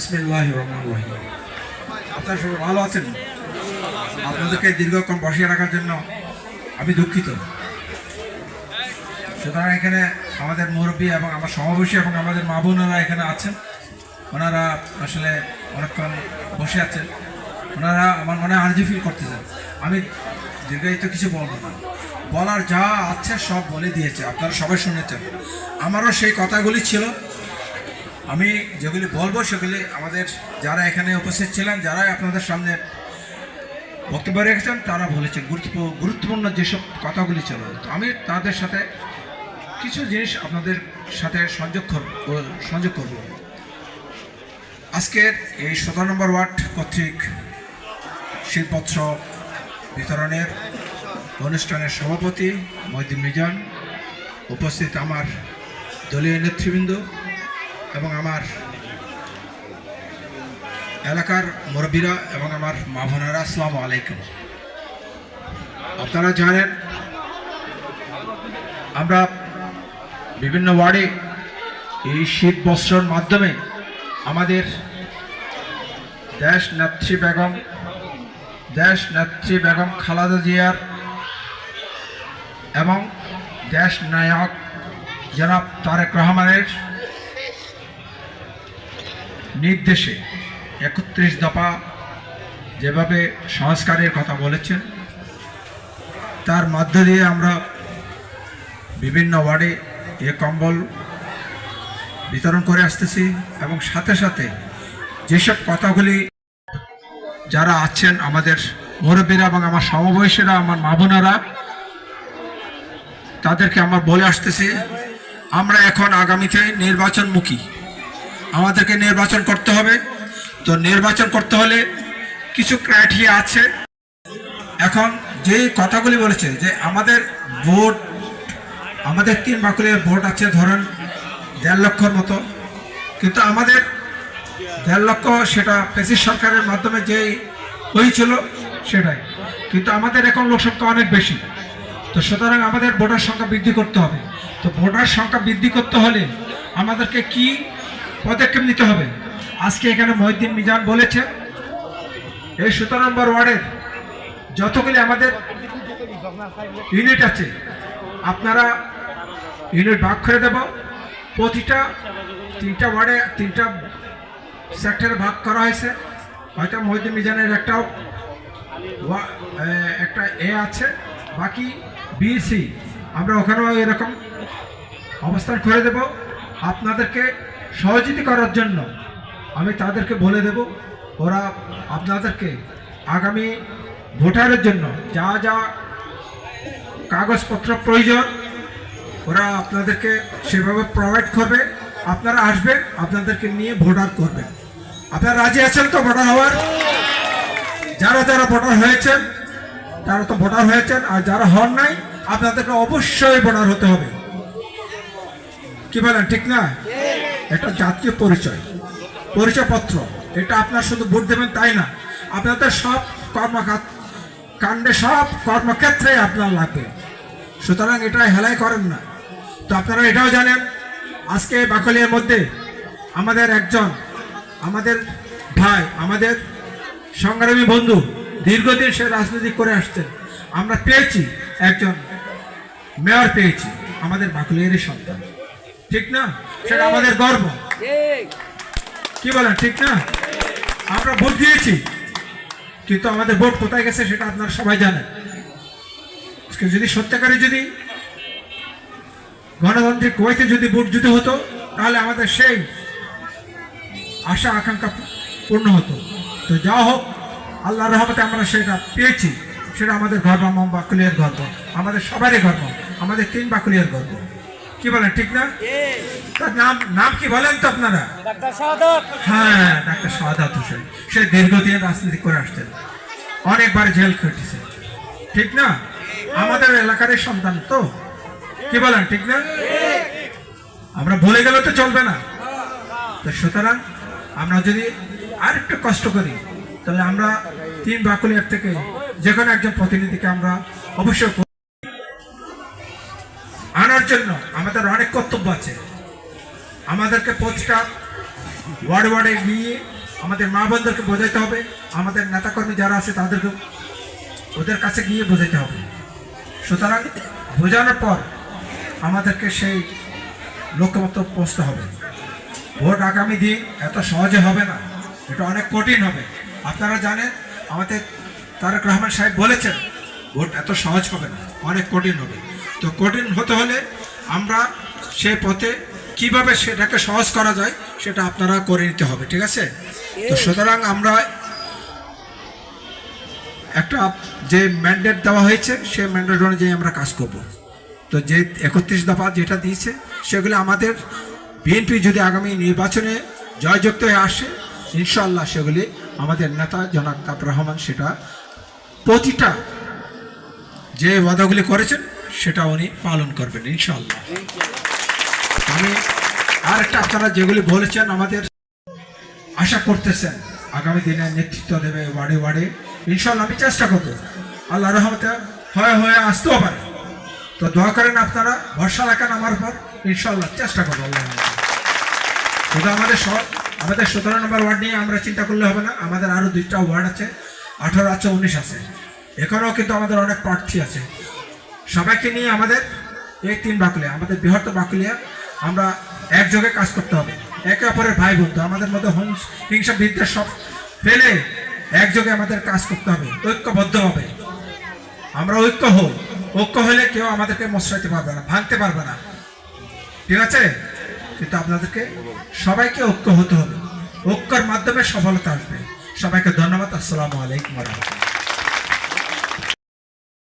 বিসমিল্লাহ রহমান রহিম আপনারা সবাই ভালো আছেন? আপনাদেরকে দীর্ঘক্ষণ বসিয়ে রাখার জন্য আমি দুঃখিত। সুতরাং এখানে আমাদের মুরব্বী এবং আমার সমাবেশী এবং আমাদের মা বোনেরা এখানে আছেন। ওনারা আসলে অনেকক্ষণ বসে আছেন। ওনারা আমার মনে আর্জি ফিল করতেছেন। আমি দীর্ঘায়িত কিছু বলব না। বলার যা আছে সব বলে দিয়েছে। আপনারা সবাই শুনেছেন। আমারও সেই কথাগুলি ছিল। আমি যেগুলি বলব সেগুলি আমাদের যারা এখানে উপস্থিত ছিলেন যারা আপনাদের সামনে বক্তব্য রেখেছেন, তারা বলেছেন গুরুত্বপূর্ণ গুরুত্বপূর্ণ যেসব কথাগুলি ছিল। আমি তাদের সাথে কিছু জিনিস আপনাদের সাথে সংযোগ সংযোগ করব। আজকের এই সতেরো নম্বর ওয়ার্ড কর্তৃক শীতপত্র বিতরণের অনুষ্ঠানের সভাপতি মহিদিন মিজান, উপস্থিত আমার দলীয় নেতৃবৃন্দ এবং আমার এলাকার মুরব্বীরা এবং আমার মা বোনেরা, আসসালামু আলাইকুম। আপনারা জানেন, আমরা বিভিন্ন ওয়ার্ডে এই শীত বস্ত্রর মাধ্যমে আমাদের দেশ নেত্রী বেগম, দেশ নেত্রী বেগম খালাদা জিয়ার এবং দেশ নায়ক জনাব তারেক রহমানের নির্দেশে একত্রিশ দফা যেভাবে সংস্কারের কথা বলেছেন, তার মধ্য দিয়ে আমরা বিভিন্ন ওয়ার্ডে এ কম্বল বিতরণ করে আসতেছি এবং সাথে সাথে যেসব কথাগুলি যারা আছেন আমাদের মুরব্বীরা এবং আমার সমবয়সীরা, আমার মা তাদেরকে আমরা বলে আসতেছি, আমরা এখন আগামীতে নির্বাচনমুখী। আমাদেরকে নির্বাচন করতে হবে। তো নির্বাচন করতে হলে কিছু ক্রাইটেরিয়া আছে। এখন যে কথাগুলি বলেছে যে আমাদের ভোট, আমাদের তিন বাকুলের ভোট আছে ধরেন দেড় লক্ষর মতো। কিন্তু আমাদের দেড় লক্ষ সেটা পেসিস সরকারের মাধ্যমে যেই হয়েছিল সেটাই। কিন্তু আমাদের এখন লোক সংখ্যা অনেক বেশি। তো সুতরাং আমাদের ভোটার সংখ্যা বৃদ্ধি করতে হবে। তো ভোটার সংখ্যা বৃদ্ধি করতে হলে আমাদেরকে কি পদক্ষেপ নিতে হবে। আজকে এখানে মহিদ্দিন মিজান বলেছে, এই সতেরো নম্বর ওয়ার্ডের যতগুলি আমাদের ইউনিট আছে, আপনারা ইউনিট ভাগ করে দেব। প্রতিটা তিনটা ওয়ার্ডে তিনটা সেক্টরে ভাগ করা হয়েছে। হয়তো মহিদ্দিন মিজানের একটা একটা এ আছে। বাকি বি, সি, আমরা ওখানেও এরকম অবস্থান করে দেব। আপনাদেরকে সহযোগিতা করার জন্য আমি তাদেরকে বলে দেব, ওরা আপনাদেরকে আগামী ভোটারের জন্য যা যা কাগজপত্র প্রয়োজন, ওরা আপনাদেরকে সেভাবে প্রোভাইড করবে। আপনারা আসবেন, আপনাদেরকে নিয়ে ভোটার করবেন। আপনারা রাজি আছেন তো ভোটার হওয়ার? যারা যারা ভোটার হয়েছেন, তারা তো ভোটার হয়েছেন, আর যারা হন নাই, আপনাদেরকে অবশ্যই ভোটার হতে হবে। কি বলেন, ঠিক না? এটা জাতীয় পরিচয়, পরিচয়পত্র। এটা আপনার শুধু ভোট দেবেন তাই না? আপনাদের সব কর্মকাত কাণ্ডে সব কর্মক্ষেত্রে আপনার লাগবে। সুতরাং এটা হেলাই করেন না। তো আপনারা এটাও জানেন, আজকে বাকলিয়ার মধ্যে আমাদের একজন, আমাদের ভাই, আমাদের সংগ্রামী বন্ধু, দীর্ঘদিন সে রাজনীতি করে আসছেন আমরা পেয়েছি একজন, মেয়র পেয়েছি, আমাদের বাকলিয়ারই সন্তান। ঠিক না? সেটা আমাদের গর্ব। কি বলেন ঠিক না? আমরা ভোট দিয়েছি কিন্তু আমাদের ভোট কোথায় গেছে সেটা আপনারা সবাই জানেন। যদি সত্যিকারে যদি গণতান্ত্রিক কুয়েতে যদি ভোট দিতে হতো তাহলে আমাদের সেই আশা আকাঙ্ক্ষা পূর্ণ হতো। তো যা হোক আল্লাহর রহমতে আমরা সেটা পেয়েছি। সেটা আমাদের গর্ব বাকুলিয়ার গর্ব। আমাদের সবারই গর্ব। আমাদের তিন বাকুলিয়ার গর্ব। কি বলেন ঠিক না? তার নাম নাম কি বলেন তো আপনারা? হ্যাঁ ডাক্তার সাদাত হোসেন। সে দীর্ঘদিন রাজনীতি করে আসছেন অনেকবার জেল খেটেছে। ঠিক না? আমাদের এলাকার সন্তান তো। কি বলেন ঠিক না? আমরা ভুলে গেলে তো চলবে না। তো সুতরাং আমরা যদি আর একটু কষ্ট করি তাহলে আমরা তিন বাকুলিয়ার থেকে যে কোনো একজন প্রতিনিধিকে আমরা অবশ্যই জন্য আমাদের অনেক কর্তব্য আছে। আমাদেরকে প্রতিটা ওয়ার্ড ওয়ার্ডে গিয়ে আমাদের মা বোনদেরকে বোঝাইতে হবে। আমাদের নেতাকর্মী যারা আছে তাদেরকে ওদের কাছে গিয়ে বোঝাইতে হবে। সুতরাং বোঝানোর পর আমাদেরকে সেই লক্ষ্যমাত্র পৌঁছতে হবে। ভোট আগামী দিন এত সহজে হবে না, এটা অনেক কঠিন হবে। আপনারা জানেন, আমাদের তারেক রহমান সাহেব বলেছেন, ভোট এত সহজ হবে না, অনেক কঠিন হবে। তো কঠিন হতে হলে আমরা সে পথে কীভাবে সেটাকে সহজ করা যায়, সেটা আপনারা করে নিতে হবে, ঠিক আছে? তো সুতরাং আমরা একটা যে ম্যান্ডেট দেওয়া হয়েছে, সেই ম্যান্ডেট অনুযায়ী আমরা কাজ করব। তো যে একত্রিশ দফা যেটা দিয়েছে, সেগুলো আমাদের বিএনপি যদি আগামী নির্বাচনে জয়যুক্ত হয়ে আসে ইনশাল্লাহ সেগুলি আমাদের নেতা তাপ রহমান সেটা প্রতিটা যে ওয়াদাগুলি করেছেন সেটা উনি পালন করবেন ইনশাল্লাহ আমি আর একটা আপনারা যেগুলি বলেছেন আমাদের আশা করতেছেন, আগামী দিনে নেতৃত্ব দেবে ওয়ার্ডে ওয়ার্ডে ইনশাল্লাহ আমি চেষ্টা করব। আল্লাহ রহমতে হয়ে হয়ে আসতেও পারে। তো দোয়া করেন আপনারা, ভরসা রাখেন আমার উপর ইনশাল্লাহ চেষ্টা করব শুধু আমাদের সব আমাদের সতেরো নম্বর ওয়ার্ড নিয়ে আমরা চিন্তা করলে হবে না, আমাদের আরও দুইটা ওয়ার্ড আছে, আঠারো আছে, উনিশ আছে। এখানেও কিন্তু আমাদের অনেক প্রার্থী আছে। সবাইকে নিয়ে আমাদের এই তিন বাকুলিয়া, আমাদের বৃহত্তর বাকুলিয়া, আমরা একযোগে কাজ করতে হবে। একে অপরের ভাই বন্ধু আমাদের মধ্যে হিংস- বিদ্বেষ সব ফেলে একযোগে আমাদের কাজ করতে হবে, ঐক্যবদ্ধ হবে। আমরা ঐক্য হই ঐক্য হলে কেউ আমাদেরকে মশরাইতে পারবে না, ভাঙতে পারবে না। ঠিক আছে? কিন্তু আপনাদেরকে সবাইকে ঐক্য হতে হবে। ঐক্যর মাধ্যমে সফলতা আসবে। সবাইকে ধন্যবাদ। আসসালামু আলাইকুম রহমতুল্লাহ।